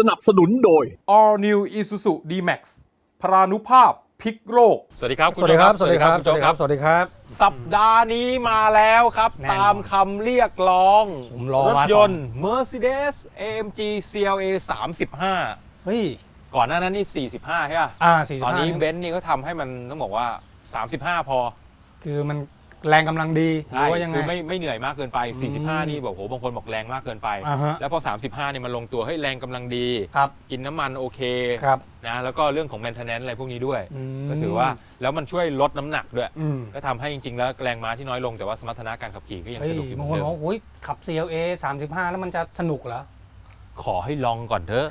สนับสนุนโดย All New Isuzu D-Max พรานุภาพพลิกโลก สวัสดีครับสวัสดีครับ สวัสดีครับณสวัสดีครับณสวัสดีครับ สัปดาห์นี้มาแล้วครับ แน่นอนตามคำเรียกร้องผมรอรถมา ยนต์ Mercedes AMG CLA 35 เฮ้ย ก่อนหน้านั้นนี่ 45 ใช่ป่ะ อ่าสี่สิบตอนห้านี้เบนซ์นี่เขาทำให้มันต้องบอกว่า 35 พอ คือมัน แรงกำลังดีหรือว่ายังไง คือไม่ไม่เหนื่อยมากเกินไป อืม 45 นี่บอกโหบางคนบอกแรงมากเกินไป อ่าฮะแล้วพอ 35เนี่ยมันลงตัวให้ยแรงกำลังดี ครับกินน้ำมันโอเคครับนะแล้วก็เรื่องของ maintenance อะไรพวกนี้ด้วยอืมก็ถือว่าแล้วมันช่วยลดน้ำหนักด้วย อืมก็ทำให้จริงๆ แล้วแรงม้าที่น้อยลงแต่ว่าสมรรถนะการขับขี่ก็ยังเฮ้ยสนุกอยู่เหมืบาองนคนเดิบอกมโอ้ยขับ CLA 35 แล้วมันจะสนุกเหรอ ขอให้ลองก่อนเถอะ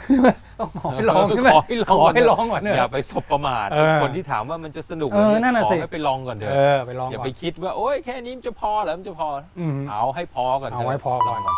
ต้องขอให้ลองใช่ไหมขอให้ลองขอให้ลองก่อนเนอย่าอะไปสบประมาทเออคนที่ถามว่ามันจะสนุกเออนั่นน่ะขอสิให้ไปลองก่อนเถเออะอไปลองอย่าก่อไปนคิดว่าโอ้ยแค่นี้มันจะพอเหรอมันจะพออืมเอาให้พอก่อนถะเอาไว้พอก่อน ลงก่อน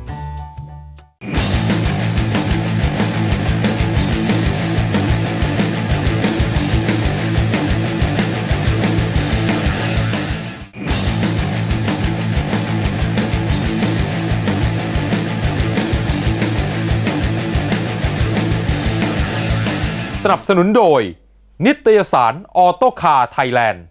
สนับสนุนโดย นิตยสารออโตคาไทยแลนด์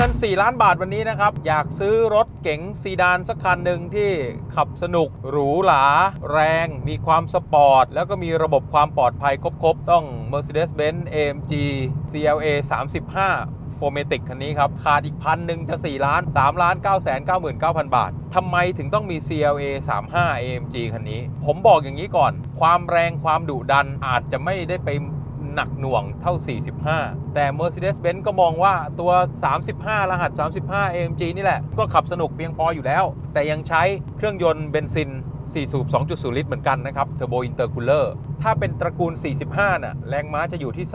เงิน 4 ล้านบาทวันนี้นะครับ อยากซื้อรถเก๋งซีดานสักคันหนึ่งที่ขับสนุก หรูหราแรง มีความสปอร์ต แล้วก็มีระบบความปลอดภัยครบๆ ต้อง Mercedes-Benz AMG CLA 35โฟเมติกคันนี้ครับ ขาดอีกพันหนึ่งจะ 4 ล้าน 3 ล้าน 9 9 9 9 0 0 บาท ทำไมถึงต้องมี CLA 35 AMG คันนี้ ผมบอกอย่างนี้ก่อน ความแรงความดุดันอาจจะไม่ได้ไป หนักหน่วงเท่า 45 แต่ Mercedes-Benz ก็มองว่าตัว 35 รหัส 35 AMG นี่แหละ ก็ขับสนุกเพียงพออยู่แล้ว แต่ยังใช้เครื่องยนต์เบนซิน 4 สูบ 2.0 ลิตรเหมือนกันนะครับ Turbo Intercooler ถ้าเป็นตระกูล 45 น่ะ แรงม้าจะอยู่ที่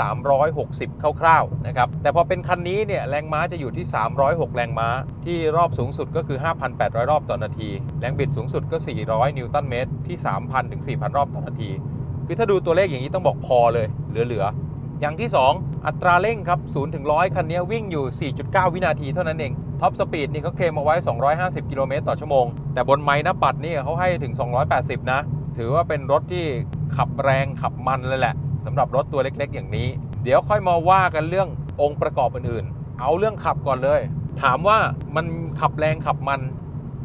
360 คร่าวๆ นะครับ แต่พอเป็นคันนี้เนี่ย แรงม้าจะอยู่ที่ 306 แรงม้า ที่รอบสูงสุดก็คือ 5,800 รอบต่อนาที แรงบิดสูงสุดก็ 400 นิวตันเมตร ที่ 3,000 ถึง 4,000 รอบต่อนาที คือถ้าดูตัวเลขอย่างนี้ต้องบอกพอเลยเหลือๆอย่างที่ 2 อัตราเร่งครับ0ถึง100 คันนี้วิ่งอยู่ 4.9 วินาทีเท่านั้นเองท็อปสปีดนี่เขาเคลมเอาไว้ 250 กิโลเมตรต่อชั่วโมง แต่บนไม้หน้าปัดนี่เขาให้ถึง 280 นะ ถือว่าเป็นรถที่ขับแรงขับมันเลยแหละสำหรับรถตัวเล็กๆ อย่างนี้ เดี๋ยวค่อยมาว่ากันเรื่ององค์ประกอบอื่นๆ เอาเรื่องขับก่อนเลย ถามว่ามันขับแรงขับมัน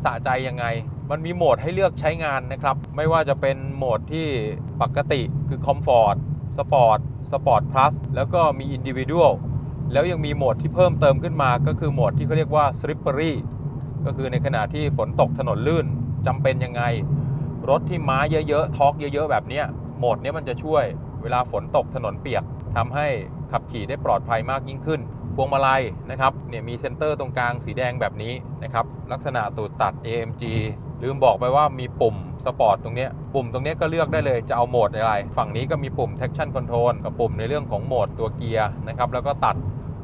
สะใจยังไง มันมีโหมดให้เลือกใช้งานนะครับ ไม่ว่าจะเป็นโหมดที่ปกติคือ Comfort Sport Sport Plus แล้วก็มี Individual แล้วยังมีโหมดที่เพิ่มเติมขึ้นมาก็คือโหมดที่เขาเรียกว่า Slippery ก็คือในขณะที่ฝนตกถนนลื่นจำเป็นยังไง รถที่ม้าเยอะๆทอกเยอะ ๆ แบบนี้โหมดนี้มันจะช่วยเวลาฝนตกถนนเปียกทำให้ขับขี่ได้ปลอดภัยมากยิ่งขึ้น พวงมาลัยนะครับเนี่ยมีเซนเตอร์ตรงกลางสีแดงแบบนี้นะครับลักษณะตูดตัด AMG ลืมบอกไปว่ามีปุ่มสปอร์ตตรงนี้ปุ่มตรงนี้ก็เลือกได้เลยจะเอาโหมดอะไร ฝั่งนี้ก็มีปุ่ม traction control กับปุ่มในเรื่องของโหมดตัวเกียร์นะครับแล้วก็ตัด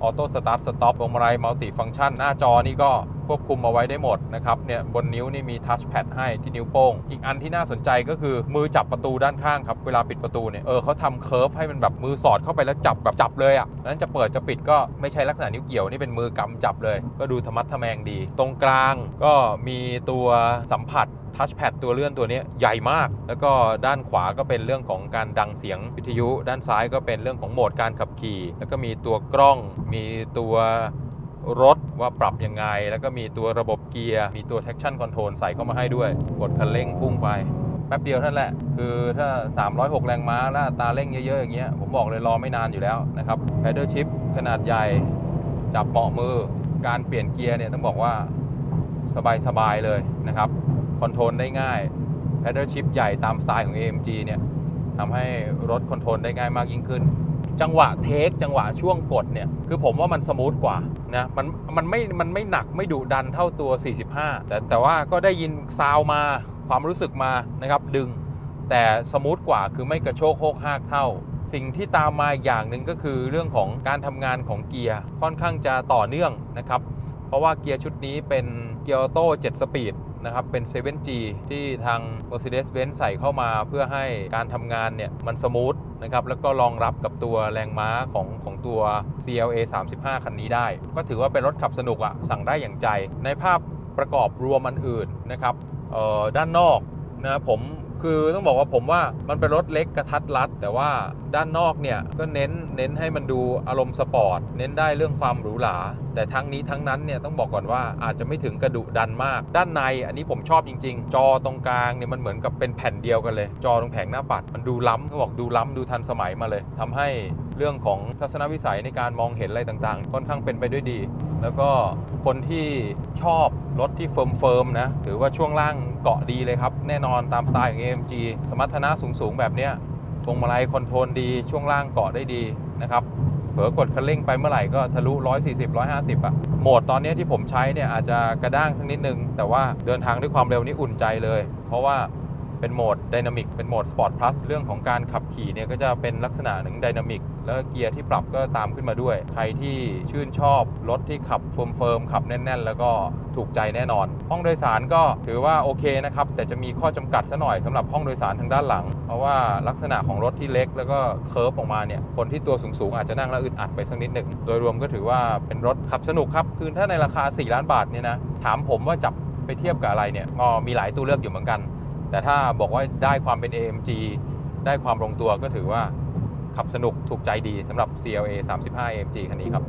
ออโต้สตาร์ทสต็อปพวงมาลัยมัลติฟัง c t ชันหน้าจอนี่ก็ควบคุมเอาไว้ได้หมดนะครับเนี่ยบนนิ้วนี่มีทัชแพดให้ที่นิ้วโป้ง อีกอันที่น่าสนใจก็คือมือจับประตูด้านข้างครับ เวลาปิดประตูเนี่ยเออเขาทำเคิร์ฟให้มันแบบมือสอดเข้าไปแล้วจับแบบจับเลยอะ่ะนั้นจะเปิดจะปิดก็ไม่ใช่ลักษณะนิ้วเกี่ยวนี่เป็นมือกำจับเลย ก็ดูธรรมัดทะแมงดี ตรงกลางก็มีตัวสัมผัส ทัชแพดตัวเลื่อนตัวนี้ใหญ่มาก แล้วก็ด้านขวาก็เป็นเรื่องของการดังเสียงวิทยุ ด้านซ้ายก็เป็นเรื่องของโหมดการขับขี่ แล้วก็มีตัวกล้อง มีตัวรถว่าปรับยังไง แล้วก็มีตัวระบบเกียร์ มีตัว traction control ใส่เข้ามาให้ด้วย กดคันเร่งพุ่งไป แป๊บเดียวเท่านั่นแหละ คือถ้า 306 แรงม้าแล้วตาเร่งเยอะๆ อย่างเงี้ย ผมบอกเลยรอไม่นานอยู่แล้วนะครับ pedal shift ขนาดใหญ่ จับเบาะมือ การเปลี่ยนเกียร์เนี่ยต้องบอกว่าสบายๆเลยนะครับ คอนโทรลได้ง่าย pedal shift ใหญ่ตามสไตล์ของ AMG เนี่ยทำให้รถคอนโทรลได้ง่ายมากยิ่งขึ้น จังหวะเทคจังหวะช่วงกดเนี่ย คือผมว่ามันสมูทกว่านะมันมันไม่มันไม่หนักไม่ดุดันเท่าตัว 45 แต่แต่ว่าก็ได้ยินซาวมาความรู้สึกมานะครับดึง แต่สมูทกว่าคือไม่กระโชกโคกหากเท่า สิ่งที่ตามมาอย่างหนึ่งก็คือเรื่องของการทำงานของเกียร์ค่อนข้างจะต่อเนื่องนะครับ เพราะว่าเกียร์ชุดนี้เป็นเกียร์ออโต้7สปีด นะครับเป็น 7G ที่ทาง Mercedes-Benz ใส่เข้ามาเพื่อให้การทำงานเนี่ยมันสมูทนะครับแล้วก็รองรับกับตัวแรงม้าของของตัว CLA 35 คันนี้ได้ ก็ถือว่าเป็นรถขับสนุกอะสั่งได้อย่างใจ ในภาพประกอบรวมอันอื่นนะครับเอ่อด้านนอกนะผมคือต้องบอกว่าผมว่ามันเป็นรถเล็กกระทัดรัด แต่ว่าด้านนอกเนี่ยก็เน้นเน้นให้มันดูอารมณ์สปอร์ต เน้นได้เรื่องความหรูหรา แต่ทั้งนี้ทั้งนั้นเนี่ยต้องบอกก่อนว่าอาจจะไม่ถึงกระดุดันมาก ด้านในอันนี้ผมชอบจริง ๆ จอตรงกลางเนี่ยมันเหมือนกับเป็นแผ่นเดียวกันเลย จอตรงแผงหน้าปัดมันดูล้ำต้องบอกดูล้ำดูทันสมัยมาเลยทำให้เรื่องของทัศนวิสัยในการมองเห็นอะไรต่างๆ ค่อนข้างเป็นไปด้วยดี แล้วก็คนที่ชอบรถที่เฟิร์มๆนะถือว่าช่วงล่างเกาะดีเลยครับ แน่นอนตามสไตล์ของ AMG สมรรถนะสูงๆแบบเนี้ยพวงมาลัยคอนโทรลดีช่วงล่างเกาะได้ดีนะครับ เผลอกดคันเร่งไปเมื่อไหร่ก็ทะลุ 140 150 อะ โหมดตอนนี้ที่ผมใช้เนี่ยอาจจะกระด้างสักนิดนึง แต่ว่าเดินทางด้วยความเร็วนี่อุ่นใจเลย เพราะว่าเป็นโหมดดินามิกเป็นโหมดสปอร์ตพลัสเรื่องของการขับขี่เนี่ยก็จะเป็นลักษณะหนึ่งดินามิก แล้วเกียร์ที่ปรับก็ตามขึ้นมาด้วย ใครที่ชื่นชอบรถที่ขับเฟิร์มๆขับแน่น ๆ แล้วก็ถูกใจแน่นอน ห้องโดยสารก็ถือว่าโอเคนะครับ แต่จะมีข้อจำกัดซะหน่อยสำหรับห้องโดยสารทางด้านหลัง เพราะว่าลักษณะของรถที่เล็กแล้วก็เคิร์ฟออกมาเนี่ย คนที่ตัวสูงๆอาจจะนั่งแล้วอึดอัดไปสักนิดหนึ่ง โดยรวมก็ถือว่าเป็นรถขับสนุกครับ คือถ้าในราคา 4 ล้านบาทเนี่ยนะ ถามผมว่าจับไปเทียบกับอะไรเนี่ยก็มีหลายตัวเลือกอยู่เหมือนกัน แต่ถ้าบอกว่าได้ความเป็น AMG ได้ความลงตัวก็ถือว่า ขับสนุกถูกใจดีสำหรับ CLA 35 AMG คันนี้ครับ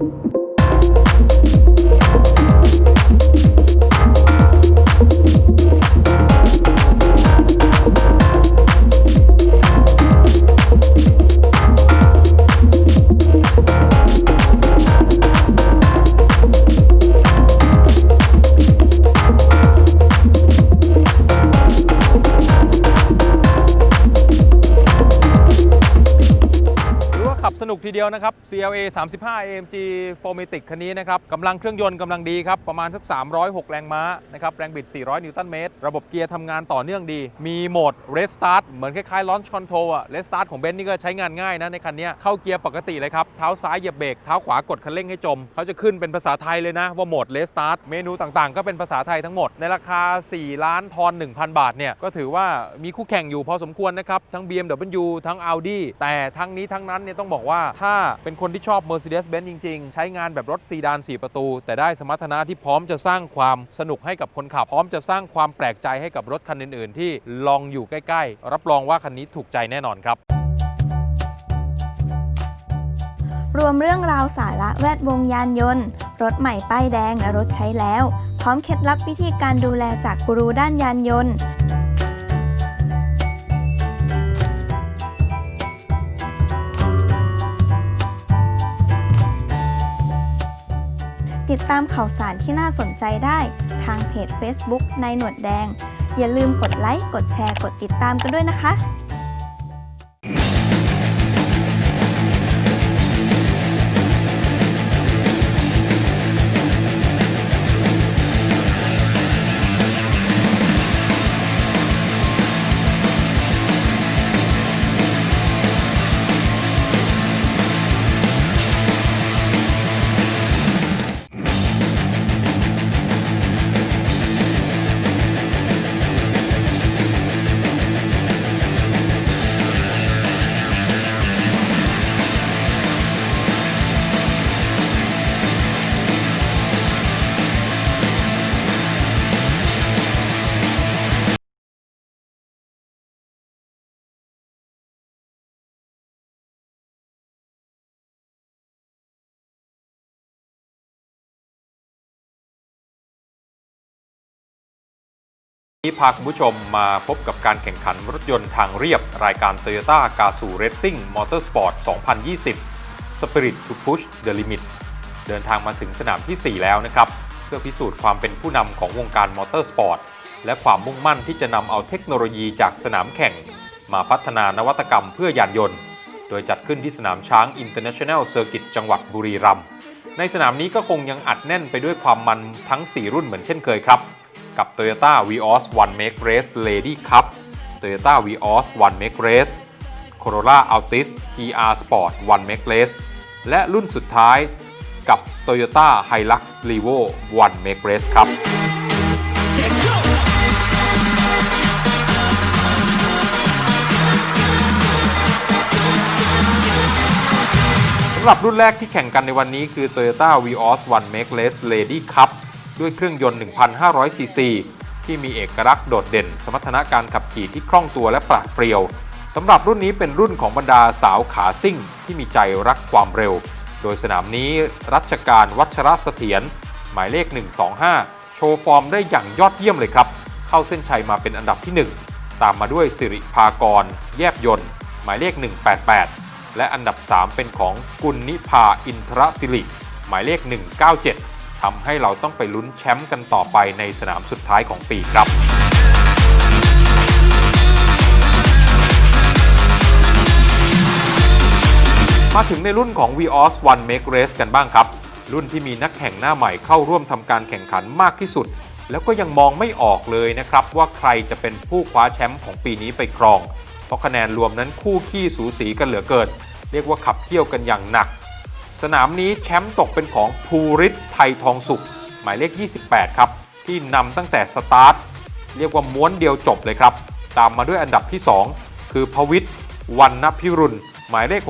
ทีเดียวนะครับ CLA 35 AMG 4matic คันนี้นะครับกำลังเครื่องยนต์กำลังดีครับ ประมาณสัก 306 แรงม้านะครับ แรงบิด 400 นิวตันเมตร ระบบเกียร์ทำงานต่อเนื่องดี มีโหมด Restart เหมือนคล้ายๆ Launch Control อะ Restart ของเบนซ์นี่ก็ใช้งานง่ายนะ ในคันนี้เข้าเกียร์ปกติเลยครับ เท้าซ้ายเหยียบเบรก เท้าขวากดคันเร่งให้จม เขาจะขึ้นเป็นภาษาไทยเลยนะว่าโหมด Restart เมนูต่างๆ ก็เป็นภาษาไทยทั้งหมด ในราคา 4 ล้านทอน 1,000 บาทเนี่ยก็ถือว่ามีคู่แข่งอยู่พอสมควรนะครับทั้ง BMW ทั้ง Audi แต่ทั้งนี้ทั้งนั้นเนี่ยต้องบอกว่าถ้าเป็นคนที่ชอบ Mercedes-Benz จริง ๆ ใช้งานแบบรถซีดาน 4 ประตู แต่ได้สมรรถนะที่พร้อมจะสร้างความสนุกให้กับคนขับ พร้อมจะสร้างความแปลกใจให้กับรถคันอื่น ๆ ที่ลองอยู่ใกล้ ๆ รับรองว่าคันนี้ถูกใจแน่นอนครับรวมเรื่องราวสาระแวดวงยานยนต์ รถใหม่ป้ายแดงและรถใช้แล้ว พร้อมเคล็ดลับวิธีการดูแลจากกูรูด้านยานยนต์ ติดตามข่าวสารที่น่าสนใจได้ทางเพจ Facebook ในหนวดแดง อย่าลืมกดไลค์ กดแชร์ กดติดตามกันด้วยนะคะ นี้พาคุณผู้ชมมาพบกับการแข่งขันรถยนต์ทางเรียบ รายการ Toyota g a z o Racing Motorsport 2020 Spirit to Push the Limit เดินทางมาถึงสนามทีสี่ 4 แล้วนะครับ เพื่อพิสูจน์ความเป็นผู้นำของวงการมอเตอร์สปอร์ต และความมุ่งมั่นที่จะนำเอาเทคโนโลยีจากสนามแข่ง มาพัฒนานวัตกรรมเพื่อยานยนต์ โดยจัดขึ้นที่สนามช้าง International Circuit จังหวัดบุรีรัมย์ในสนามนี้ก็คงยังอัดแน่นไปด้วยความมันทั้ง 4 รุ่นเหมือนเช่นเคยครับ กับ Toyota Vios One Make Race Lady Cup Toyota Vios One Make Race Corolla Altis GR Sport One Make Race และรุ่นสุดท้ายกับ Toyota Hilux Levo One Make Race ครับสำหรับรุ่นแรกที่แข่งกันในวันนี้คือ Toyota Vios One Make Race Lady Cup ด้วยเครื่องยนต์ 1,500 ซีซี ที่มีเอกลักษณ์โดดเด่น สมรรถนะการขับขี่ที่คล่องตัวและปราดเปรียวสำหรับรุ่นนี้เป็นรุ่นของบรรดาสาวขาซิ่ง ที่มีใจรักความเร็ว โดยสนามนี้รัชการวัชรเสถียรหมายเลข 125 โชว์ฟอร์มได้อย่างยอดเยี่ยมเลยครับ เข้าเส้นชัยมาเป็นอันดับที่ 1 ตามมาด้วยสิริภากร แยบยนต์หมายเลข 188 และอันดับ 3 เป็นของกุลนิพาอินทรศิริหมายเลข 197 ทำให้เราต้องไปลุ้นแชมป์กันต่อไปในสนามสุดท้ายของปีครับมาถึงในรุ่นของ Vios One Make Race กันบ้างครับ รุ่นที่มีนักแข่งหน้าใหม่เข้าร่วมทำการแข่งขันมากที่สุด แล้วก็ยังมองไม่ออกเลยนะครับ ว่าใครจะเป็นผู้คว้าแชมป์ของปีนี้ไปครอง เพราะคะแนนรวมนั้นคู่ขี้สูสีกันเหลือเกิน เรียกว่าขับเคี่ยวกันอย่างหนัก สนามนี้แชมป์ตกเป็นของภูริศไทยทองสุข หมายเลข 28 ครับ ที่นำตั้งแต่สตาร์ท เรียกว่าม้วนเดียวจบเลยครับ ตามมาด้วยอันดับที่ 2 คือพวิทย์วันนพิรุณ หมายเลข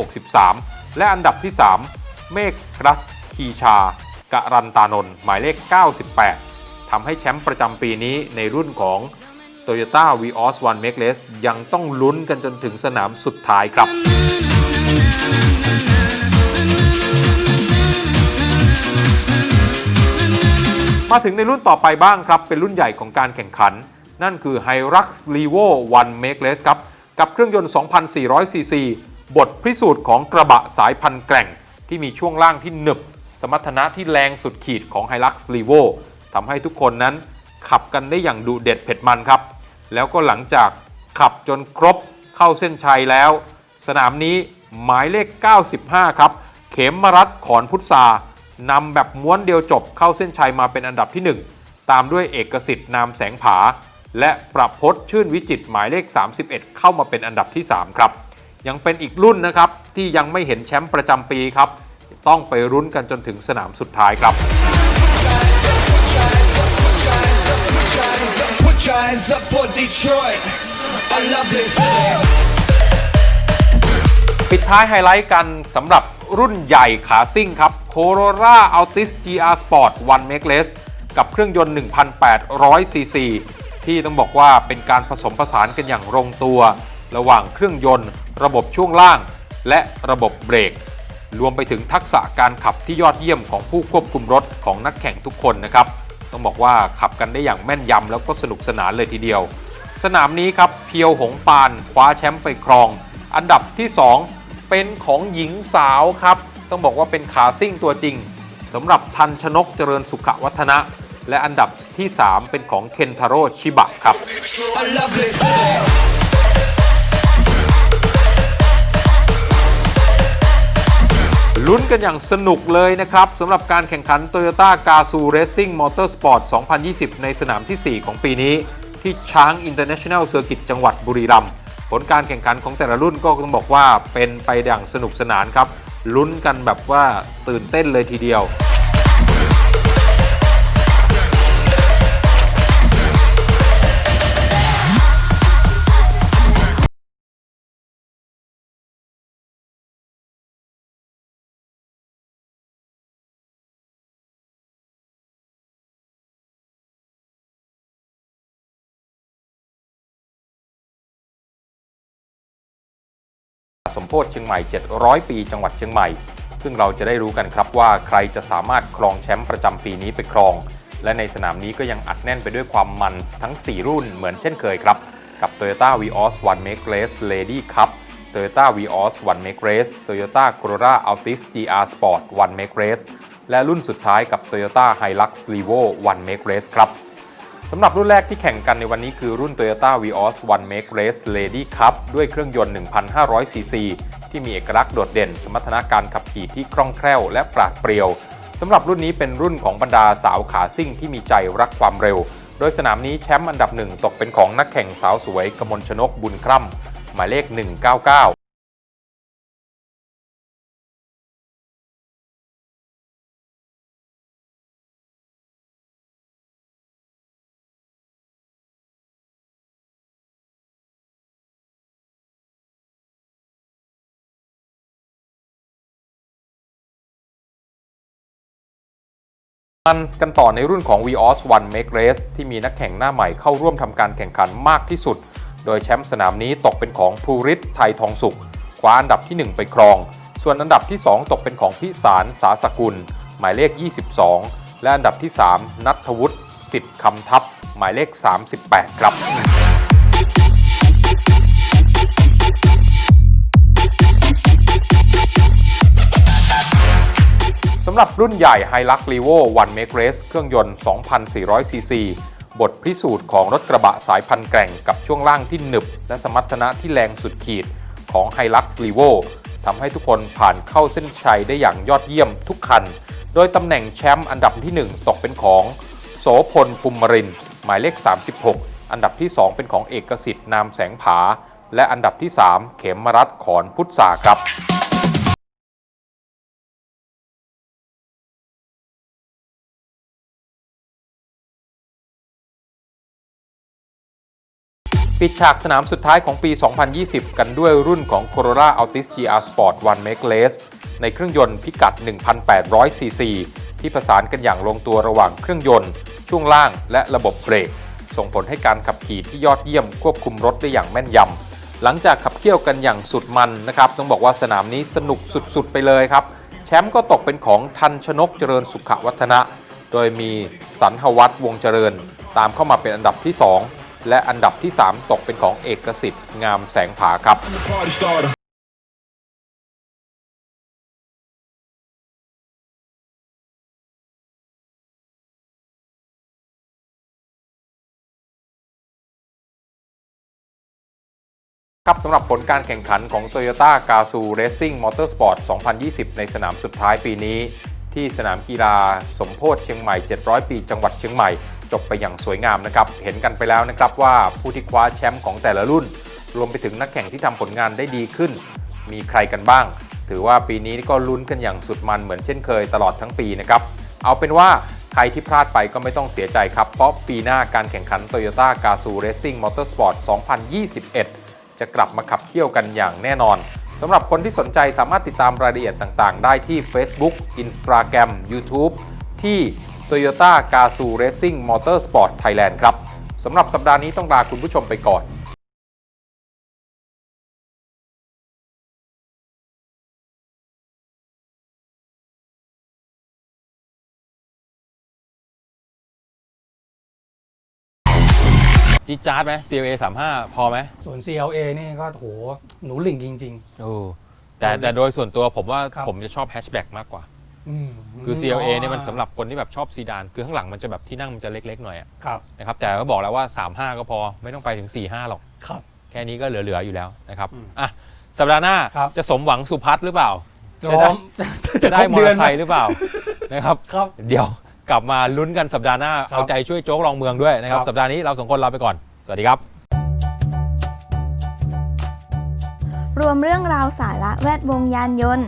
63 และอันดับที่ 3 เมฆรัตคีชากะรันตานนท์หมายเลข 98 ทำให้แชมป์ประจำปีนี้ในรุ่นของ Toyota Vios One Make Race ยังต้องลุ้นกันจนถึงสนามสุดท้ายครับ มาถึงในรุ่นต่อไปบ้างครับ เป็นรุ่นใหญ่ของการแข่งขัน นั่นคือ Hilux Levo One Make Race ครับ กับเครื่องยนต์ 2,400 ซีซี บทพิสูจน์ของกระบะสายพันธุ์แกร่ง ที่มีช่วงล่างที่หนึบ สมรรถนะที่แรงสุดขีดของ Hilux Levo ทำให้ทุกคนนั้นขับกันได้อย่างดุเด็ดเผ็ดมันครับ แล้วก็หลังจากขับจนครบเข้าเส้นชัยแล้ว สนามนี้หมายเลข 95 ครับ เขมมรัตขอนพุทธา นำแบบม้วนเดียวจบเข้าเส้นชัยมาเป็นอันดับที่ 1 ตามด้วยเอกสิทธิ์นามแสงผา และประพศชื่นวิจิตหมายเลข 31 เข้ามาเป็นอันดับที่ 3 ครับ ยังเป็นอีกรุ่นนะครับ ที่ยังไม่เห็นแชมป์ประจำปีครับ ต้องไปรุ้นกันจนถึงสนามสุดท้ายครับ Put your hands up for Detroit. I love this ปิดท้ายไฮไลท์กันสำหรับ รุ่นใหญ่ขาซิ่งครับ Corolla Altis GR Sport One Make Race กับเครื่องยนต์ 1,800 ซีซีที่ต้องบอกว่าเป็นการผสมผสานกันอย่างลงตัว ระหว่างเครื่องยนต์ ระบบช่วงล่าง และระบบเบรก รวมไปถึงทักษะการขับที่ยอดเยี่ยมของผู้ควบคุมรถของนักแข่งทุกคนนะครับ ต้องบอกว่าขับกันได้อย่างแม่นยำแล้วก็สนุกสนานเลยทีเดียว สนามนี้ครับเพียวหงปานคว้าแชมป์ไปครอง อันดับที่ 2 เป็นของหญิงสาวครับ ต้องบอกว่าเป็นขาซิ่งตัวจริงสำหรับทันชนกเจริญสุขวัฒนะ และอันดับที่ 3 เป็นของเคนทาโร่ชิบะครับลุ้นกันอย่างสนุกเลยนะครับสำหรับการแข่งขัน Toyota g a z o Racing Motorsport 2020 ในสนามที่ 4 ของปีนี้ ที่ช้าง International Circuit จังหวัดบุรีรัมย์ ผลการแข่งขันของแต่ละรุ่นก็ต้องบอกว่าเป็นไปอย่างสนุกสนานครับลุ้นกันแบบว่าตื่นเต้นเลยทีเดียว สมโพธิเชียงใหม่ 700 ปีจังหวัดเชียงใหม่ ซึ่งเราจะได้รู้กันครับว่าใครจะสามารถครองแชมป์ประจำปีนี้ไปครอง และในสนามนี้ก็ยังอัดแน่นไปด้วยความมันทั้ง 4 รุ่นเหมือนเช่นเคยครับ กับ Toyota Vios One Make Race Lady Cup Toyota Vios One Make Race Toyota Corolla Altis GR Sport One Make Race และรุ่นสุดท้ายกับ Toyota Hilux Revo One Make Race ครับำหรับรุ่นแรกที่แข่งกันในวันนี้คือรุ่น Toyota Vios One Make Race Lady Cup ด้วยเครื่องยนต์ 1,500ซีซีที่มีเอกลักษณ์โดดเด่น สมรรถนะการขับขี่ที่คล่องแคล่วและปราดเปรียวสำหรับรุ่นนี้เป็นรุ่นของบรรดาสาวขาซิ่งที่มีใจรักความเร็ว โดยสนามนี้แชมป์อันดับหนึ่งตกเป็นของนักแข่งสาวสวยกมลชนกบุญคร่ำหมายเลข 199 มันกันต่อในรุ่นของ Vios One Make Race ที่มีนักแข่งหน้าใหม่เข้าร่วมทำการแข่งขันมากที่สุด โดยแชมป์สนามนี้ตกเป็นของภูริศไทยทองสุขคว้าอันดับที่ 1 ไปครอง ส่วนอันดับที่ 2 ตกเป็นของพิสารสาสกุล หมายเลข 22 และอันดับที่ 3 นัทวุฒิสิทธิ์คำทัพ หมายเลข 38 ครับำหรับรุ่นใหญ่ Hilux Revo One Make Race เครื่องยนต์ 2,400ซีซีบทพิสูจน์ของรถกระบะสายพันธุ์แกร่งกับช่วงล่างที่หนึบ และสมรรถนะที่แรงสุดขีดของ Hilux Revo ทำให้ทุกคนผ่านเข้าเส้นชัยได้อย่างยอดเยี่ยมทุกคัน โดยตำแหน่งแชมป์อันดับที่ 1 ตกเป็นของ โสพลปุมมริน หมายเลข 36 อันดับที่ 2 เป็นของเอกสิทธิ์นามแสงผา และอันดับที่ 3 เขมมรัตขอนพุทธาครับ ปิดฉากสนามสุดท้ายของปี 2020 กันด้วยรุ่นของ Corolla Altis GR Sport One Make Race ในเครื่องยนต์พิกัด 1,800 ซีซี ที่ประสานกันอย่างลงตัวระหว่างเครื่องยนต์ ช่วงล่างและระบบเบรก ส่งผลให้การขับขี่ที่ยอดเยี่ยมควบคุมรถได้อย่างแม่นยำ หลังจากขับเคี่ยวกันอย่างสุดมันนะครับ ต้องบอกว่าสนามนี้สนุกสุดๆ ไปเลยครับ แชมป์ก็ตกเป็นของทันชนกเจริญสุขวัฒนะ โดยมีสันหวัฒน์วงเจริญ ตามเข้ามาเป็นอันดับที่ 2 และอันดับที่ 3 ตกเป็นของเอกสิทธิ์งามแสงผาครับครับสำหรับผลการแข่งขันของ Toyota g a z o o Racing Motorsport 2020 ในสนามสุดท้ายปีนี้ ที่สนามกีฬาสมโพธิเชียงใหม่ 700 ปี จังหวัดเชียงใหม่ บไปอย่างสวยงามนะครับเห็นกันไปแล้วนะครับว่าผู้ที่คว้าแชมป์ของแต่ละรุ่น รวมไปถึงนักแข่งที่ทำผลงานได้ดีขึ้น มีใครกันบ้าง ถือว่าปีนี้ก็ลุ้นกันอย่างสุดมันเหมือนเช่นเคยตลอดทั้งปีนะครับเอาเป็นว่าใครที่พลาดไปก็ไม่ต้องเสียใจครับ เพราะปีหน้าการแข่งขัน Toyota g a z o o Racing Motorsport 2021 จะกลับมาขับเคี่ยวกันอย่างแน่นอนสำหรับคนที่สนใจสามารถติดตามรายละเอียดต่าง ๆ ได้ที่ Facebook Instagram YouTube ที่ Toyota g a z o o Racing Motorsport Thailand ครับสำหรับสัปดาห์นี้ต้องลาคุณผู้ชมไปก่อนจีดจาร์ดไหม CLA 35 พอไหมส่วน CLA นี่ก็โหหนูหลิงจริงโอ้แต่แต่โดยส่วนตัวผมว่าครับ ผมจะชอบแฮชแบ็กมากกว่าๆอืม คือ CLA เนี่ยมันสำหรับคนที่แบบชอบซีดาน คือข้างหลังมันจะแบบที่นั่งมันจะเล็กๆหน่อยอะครับนะครับแต่ก็บอกแล้วว่า 35 ก็พอไม่ต้องไปถึง 45 หรอก ครับ แค่นี้ก็เหลือ ๆ อยู่แล้วนะครับอืมอะสัปดาห์หน้าครับ จะสมหวังสุพัฒน์หรือเปล่าพจะร้ได้อมจะได้ครบมอเตอร์ไซหค์หรือเปล่า นะครับ ครับ เดี๋ยวกลับมาลุ้นกันสัปดาห์หน้า ครับเอาใจช่วยโจ๊กลองเมืองด้วยนะครับ ครับ สัปดาห์นี้เราสองคนลาไปก่อน สวัสดีครับ รวมเรื่องราวสาระแวดวงยานยนต์